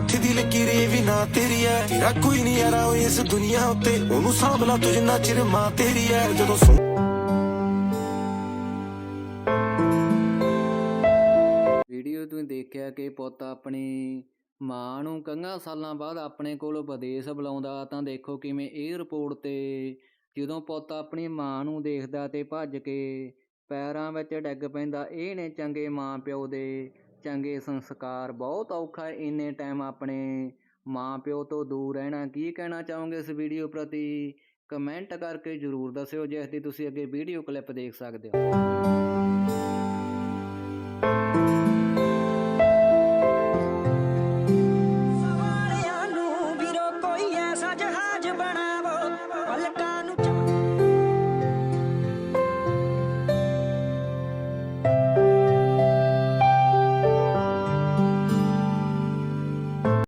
ਹੱਥ ਦੀ ਲਕੀਰ ਵੀ ਨਾ ਤੇਰੀ ਐ। ਤੇਰਾ ਕੋਈ ਨਹੀਂ ਯਾਰਾ ਓਏ ਇਸ ਦੁਨੀਆ ਉੱਤੇ। ਉਹਨੂੰ ਸਾਂਭ ਲਾ ਤੂੰ, ਜਿੰਨਾ ਚਿਰ ਮਾਂ ਤੇਰੀ ਐ। ਜਦੋਂ ਸੁਣ ਵੀਡੀਓ ਤੋਂ ਦੇਖਿਆ ਕਿ ਪੁੱਤ ਆਪਣੀ ਮਾਂ ਨੂੰ ਕਈਆਂ ਸਾਲਾਂ ਬਾਅਦ ਆਪਣੇ ਕੋਲ ਵਿਦੇਸ਼ ਬੁਲਾਉਂਦਾ। ਤਾਂ ਦੇਖੋ ਕਿਵੇਂ 에ਅਰਪੋਰਟ ਤੇ ਜਦੋਂ ਪੁੱਤ ਆਪਣੀ ਮਾਂ ਨੂੰ ਦੇਖਦਾ ਤੇ ਭੱਜ ਕੇ ਪੈਰਾਂ ਵਿੱਚ ਡਿੱਗ ਪੈਂਦਾ, ਇਹ ਨੇ ਚੰਗੇ ਮਾਂ ਪਿਓ ਦੇ ਚੰਗੇ ਸੰਸਕਾਰ ਬਹੁਤ ਔਖਾ ਇੰਨੇ ਟਾਈਮ ਆਪਣੇ ਮਾਂ ਪਿਓ ਤੋਂ ਦੂਰ ਰਹਿਣਾ। ਕੀ ਕਹਿਣਾ ਚਾਹੋਗੇ ਇਸ ਵੀਡੀਓ ਪ੍ਰਤੀ? ਕਮੈਂਟ ਕਰਕੇ ਜਰੂਰ ਦੱਸਿਓ ਜਿਸ ਦੀ ਤੁਸੀਂ ਅੱਗੇ ਵੀਡੀਓ ਕਲਿੱਪ ਦੇਖ ਸਕਦੇ ਹੋ।